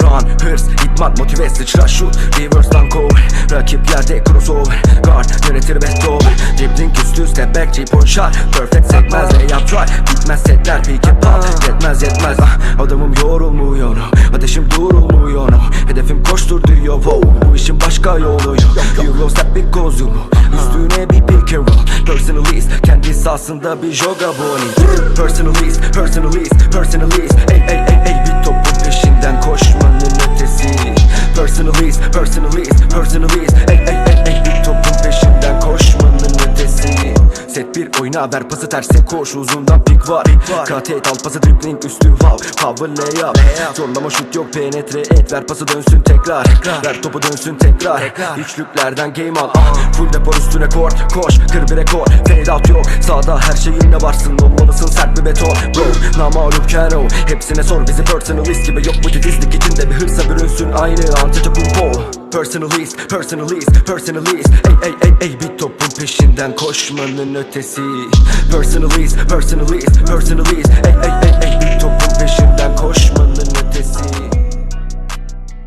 Kan, hırs, idman, motive, sıçra, şut Reverse'dan cover Rakiplerde crossover. Guard, yönetir Beethoven Dribbling üst üste back, three point shot. Perfect sekmez, layup try. Bitmez setler, pick and pop Yetmez yetmez, ah, adamım yorulmuyor. Ateşim durulmuyor. Hedefim koştur diyor, wow Bu işin başka yolu yok. You go step because you Üstüne bir pick and roll. Personalist, kendi sahasında bir joga boni Personalist, personalist, personalist Ey ey Personalist, personalist, personalist. Ey ey ey ey bir topun peşinden koşmanın ötesi Set bir oyna ver pası terse koş. Uzundan pik var. Kat et al pası dribbling üstü wow Power layup Zorlama şut yok penetre et. Ver pası dönsün tekrar. Ver topu dönsün tekrar. Üçlüklerden game al. Ah, Full depor üstüne court koş kır bir rekor. Fade out yok. Sağda her şeyinle varsın. Olmalısın sert bir beton. Bro Namalup kano Hepsine sor bizi personalist gibi yok. Bu titizlik içinde bir hırsa bürünsün. Aynı untouchable pole Personalist, personalist, personalist Ey ey ey ey bir topun peşinden koşmanın ötesi. Personalist, personalist, personalist